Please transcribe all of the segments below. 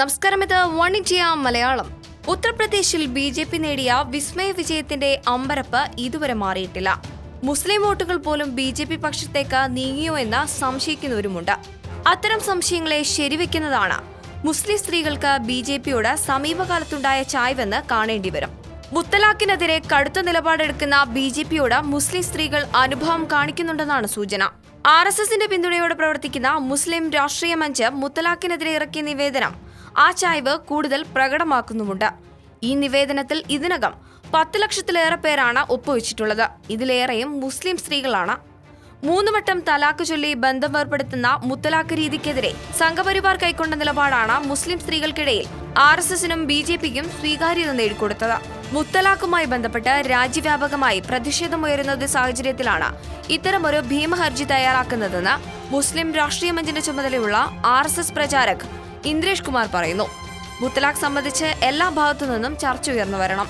നമസ്കാരം ഇത് one India Malayalam. ഉത്തർപ്രദേശിൽ ബി ജെ പി നേടിയ വിസ്മയ വിജയത്തിന്റെ അമ്പരപ്പ് ഇതുവരെ മാറിയിട്ടില്ല. മുസ്ലിം വോട്ടുകൾ പോലും ബി ജെ പി പക്ഷത്തേക്ക് നീങ്ങിയോ എന്ന് സംശയിക്കുന്നവരുമുണ്ട്. അത്തരം സംശയങ്ങളെ ശരിവെക്കുന്നതാണ്. മുസ്ലിം സ്ത്രീകൾക്ക് ബി ജെ പിയോട് സമീപകാലത്തുണ്ടായ ചായ്വെന്ന് കാണേണ്ടി വരും. മുത്തലാഖിനെതിരെ കടുത്ത നിലപാടെടുക്കുന്ന ബി ജെ പിയോട് മുസ്ലിം സ്ത്രീകൾ അനുഭവം കാണിക്കുന്നുണ്ടെന്നാണ് സൂചന. ആർ എസ് എസിന്റെ പിന്തുണയോടെ പ്രവർത്തിക്കുന്ന മുസ്ലിം രാഷ്ട്രീയ മഞ്ച് മുത്തലാഖിനെതിരെ ഇറക്കിയ നിവേദനം. ആ ചായ്വ് കൂടുതൽ പ്രകടമാക്കുന്നുമുണ്ട്. ഈ നിവേദനത്തിൽ ഇതിനകം പത്ത് ലക്ഷത്തിലേറെ പേരാണ് ഒപ്പുവെച്ചിട്ടുള്ളത്. ഇതിലേറെയും മുസ്ലിം സ്ത്രീകളാണ്. മൂന്നുവട്ടം തലാക്ക് ചൊല്ലി ബന്ധം ഏർപ്പെടുത്തുന്ന മുത്തലാഖ് രീതിക്കെതിരെ സംഘപരിവാർ കൈക്കൊണ്ട നിലപാടാണ് മുസ്ലിം സ്ത്രീകൾക്കിടയിൽ ആർ എസ് എസിനും ബി ജെ പിക്കും സ്വീകാര്യത നേടിക്കൊടുത്തത്. മുത്തലാഖുമായി ബന്ധപ്പെട്ട് രാജ്യവ്യാപകമായി പ്രതിഷേധമുയരുന്നത് സാഹചര്യത്തിലാണ് ഇത്തരമൊരു ഭീമഹർജി തയ്യാറാക്കുന്നതെന്ന് മുസ്ലിം രാഷ്ട്രീയ മഞ്ചിന്റെ ചുമതലയുള്ള R S S pracharak Indresh Kumar പറയുന്നു. മുത്തലാഖ് സംബന്ധിച്ച് എല്ലാ ഭാഗത്തു നിന്നും ചർച്ച ഉയർന്നു വരണം.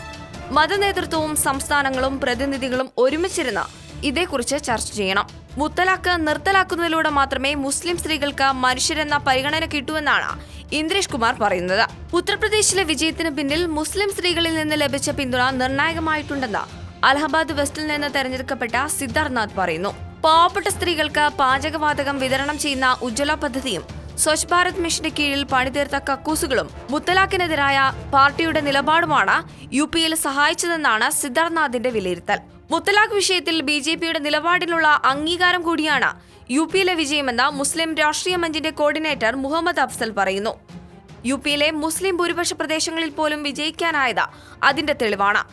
മതനേതൃത്വവും സംസ്ഥാനങ്ങളും പ്രതിനിധികളും ഒരുമിച്ചിരുന്ന് ഇതേക്കുറിച്ച് ചർച്ച ചെയ്യണം. മുത്തലാഖ് നിർത്തലാക്കുന്നതിലൂടെ മാത്രമേ മുസ്ലിം സ്ത്രീകൾക്ക് മനുഷ്യരെന്ന പരിഗണന കിട്ടൂവെന്നാണ് ഇന്ദ്രേഷ് കുമാർ പറയുന്നത്. ഉത്തർപ്രദേശിലെ വിജയത്തിന് പിന്നിൽ മുസ്ലിം സ്ത്രീകളിൽ നിന്ന് ലഭിച്ച പിന്തുണ നിർണായകമായിട്ടുണ്ടെന്ന് അലഹബാദ് വെസ്റ്റിൽ നിന്ന് തെരഞ്ഞെടുക്കപ്പെട്ട സിദ്ധാർത്ഥ് നാഥ് പറയുന്നു. പാവപ്പെട്ട സ്ത്രീകൾക്ക് പാചകവാതകം വിതരണം ചെയ്യുന്ന ഉജ്ജ്വല പദ്ധതിയും സ്വച്ഛ് ഭാരത് മിഷന്റെ കീഴിൽ പണിതീർത്ത കക്കൂസുകളും മുത്തലാഖിനെതിരായ പാർട്ടിയുടെ നിലപാടുമാണ് യു പിയിൽ സഹായിച്ചതെന്നാണ് സിദ്ധാർത്ഥ്നാഥിന്റെ വിലയിരുത്തൽ. മുത്തലാഖ് വിഷയത്തിൽ ബി ജെ പിയുടെ നിലപാടിനുള്ള അംഗീകാരം കൂടിയാണ് യു പിയിലെ വിജയമെന്ന് മുസ്ലിം രാഷ്ട്രീയ മഞ്ചിന്റെ കോർഡിനേറ്റർ മുഹമ്മദ് അഫ്സൽ പറയുന്നു. യു പിയിലെ മുസ്ലിം ഭൂരിപക്ഷ പ്രദേശങ്ങളിൽ പോലും വിജയിക്കാനായത് അതിന്റെ തെളിവാണ്.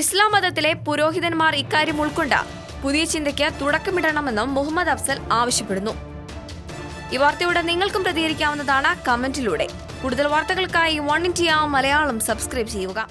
ഇസ്ലാം മതത്തിലെ പുരോഹിതന്മാർ ഇക്കാര്യം ഉൾക്കൊണ്ട് പുതിയ ചിന്തയ്ക്ക് തുടക്കമിടണമെന്നും മുഹമ്മദ് അഫ്സൽ ആവശ്യപ്പെടുന്നു. ഈ വാർത്തയോടെ നിങ്ങൾക്കും പ്രതികരിക്കാവുന്നതാണ് കമന്റിലൂടെ. കൂടുതൽ വാർത്തകൾക്കായി വൺ ഇന്ത്യ മലയാളം സബ്സ്ക്രൈബ് ചെയ്യുക.